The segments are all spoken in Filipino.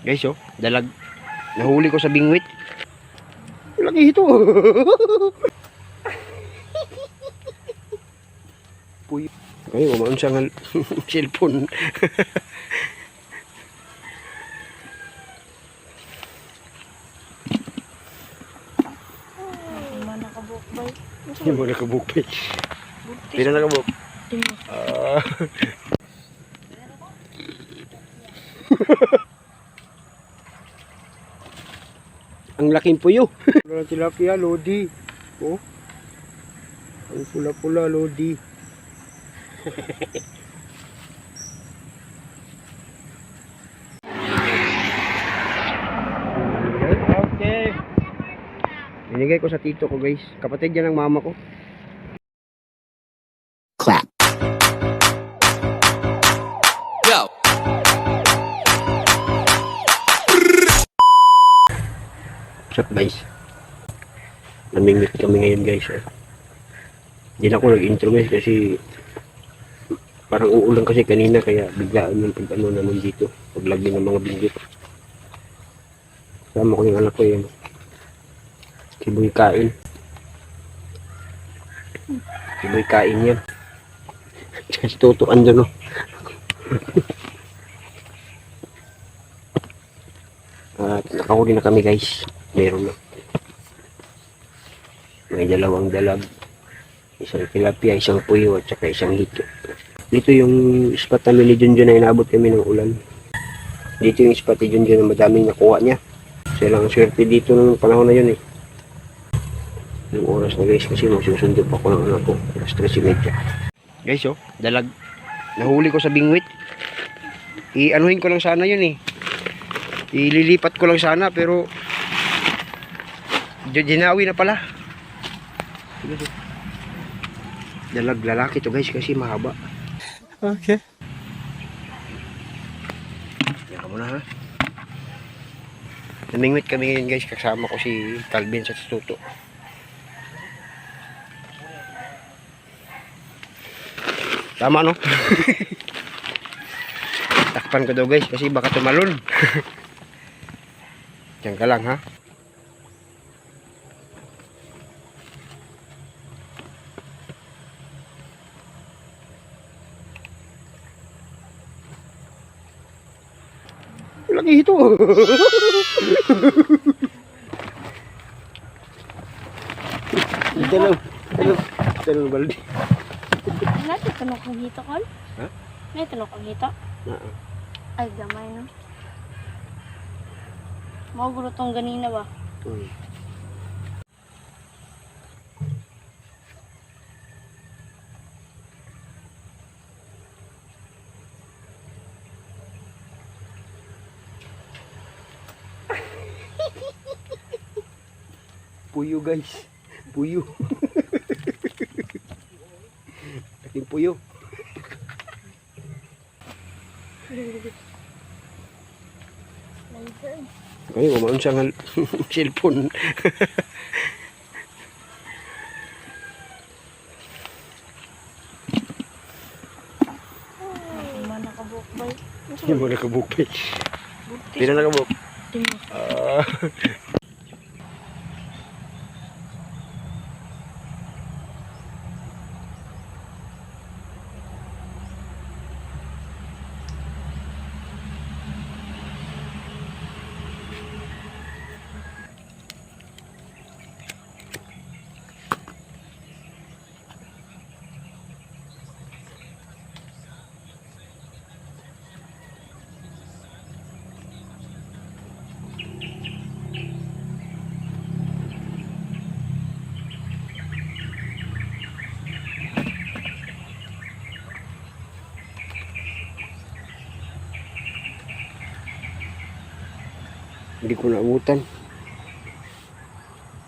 Guys, oh, dalag. Nahuli ko sa bingwit. Laki ito. Puy. Ay, umaon siya ng cellphone. Nakabukbay. Hindi mo nakabukpay. Pila nakabuk? Lima. Ah. Ang laking puyo. Wala tilapia, Lodi. Oh. Ang pula-pula, Lodi. okay. Binigay ko sa tito ko guys. Kapatid yan ng mama ko. What's up guys? Namingwit kami ngayon guys. Eh. Hindi na ako nag-intro guys kasi parang uulan kasi kanina kaya biglaan yung pag ano naman dito. Paglagi ng mga binggit. Sama ko yung anak ko yun. Kiboy kain. Kiboy kain yan. Kasi tutuan dyan oh. At nakahuli na kami guys. Meron na. May dalawang dalag. Isang tilapia, isang puyo, at saka isang hito. Dito yung spot namin ni Junjun na inabot kami ng ulan. Dito yung spot ni Junjun na madaming nakuha niya. Siya lang ang swerte dito nung panahon na yun eh. Yung oras na guys kasi magsusundo pa ko ng anak ko. Alas 13.30. Guys oh, dalag. Nahuli ko sa bingwit. I-anuhin ko lang sana yun eh. Ililipat ko lang sana pero Dinawi na pala. Dalag lalaki to guys kasi mahaba. Okay. Yan mo na ha. Namingwit kami ngayon guys kasama ko si Calvin sa tuto. Tama no? Takpan ko daw guys kasi baka tumalon. Diyan ka lang ha. Laki ito. Dalaw, dalaw, dalaw baldi. Ano ito tanong kong hito kon? Ha? May tanong kong hito? Oo. Ay, gamay no. Mau gulo tong ganina ba? Hmm. Puyo guys. Puyo. Laking puyo. Ay, umaon siya ng cellphone. Nakabukbay. Hindi mo nakabukpay. Buti. Pila nakabuk? Lima. Hindi ko naabutan.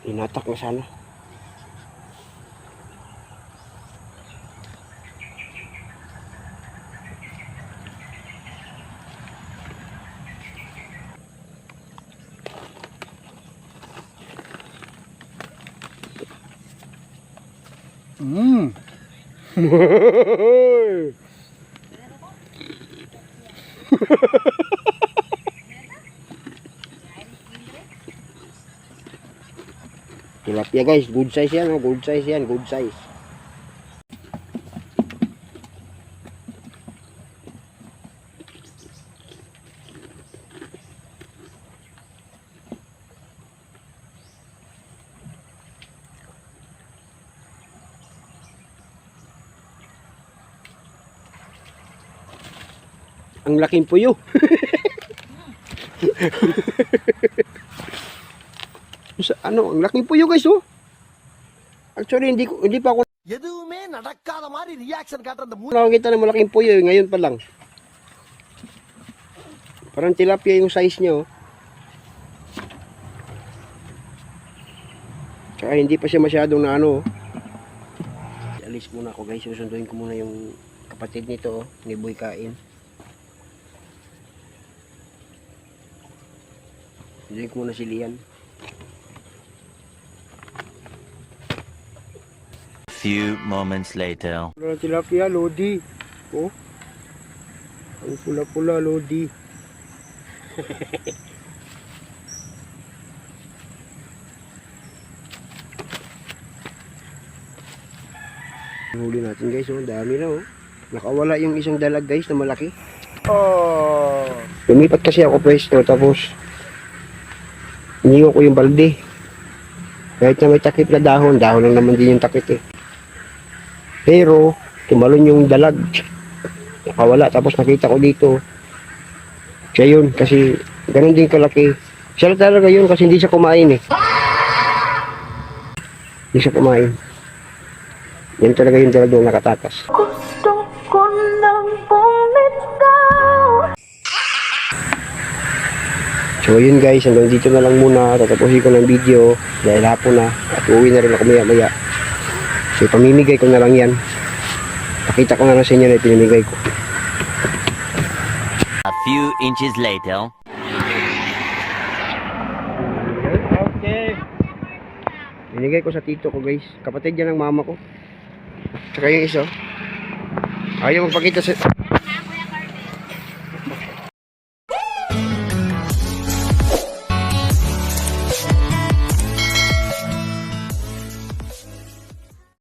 Inatak na sana. Mmm. Tilapia guys, good size yan, oh. good size yan, good size. Ang laking puyo. Sa, ano, ang laking puyo guys, oh. Actually, hindi ko, hindi pa ako எதுவுமே நடக்காத மாதிரி ரியாக்ஷன் காட்டுற அந்த மூ nakakita ng malaking puyo, eh, ngayon pa lang. Parang tilapia yung size niya, oh. Tsaka hindi pa siya masyadong na ano, oh. Alis muna ako guys, susunduin ko muna yung kapatid nito, oh, ni Boy Kain. Sunduin ko muna si Lian. Few moments later. Pula tilapia, Lodi. Oh. Ang pula-pula, Lodi. Huli natin guys, oh. Dami na oh. Nakawala yung isang dalag guys na malaki. Oh. Lumipat kasi ako pwesto tapos iniwan ko yung balde. Kahit na may takip na dahon, dahon lang naman din yung takip eh. Pero, tumalon yung dalag. Nakawala. Tapos nakita ko dito. Siya yun. Kasi, ganun din kalaki. Siya lang talaga yun kasi hindi siya kumain eh. Hindi siya kumain. Yan talaga yung dalag na nakatakas. So yun guys, hanggang dito na lang muna. Tatapusin ko ng video dahil hapon na. At uwi na rin ako maya maya. So pamimigay ko na lang yan. Pakita ko na lang sa inyo na pinamigay ko. A few inches later. Okay. Binigay ko sa tito ko guys. Kapatid yan ng mama ko. Tsaka yung isa. Ayaw magpakita sa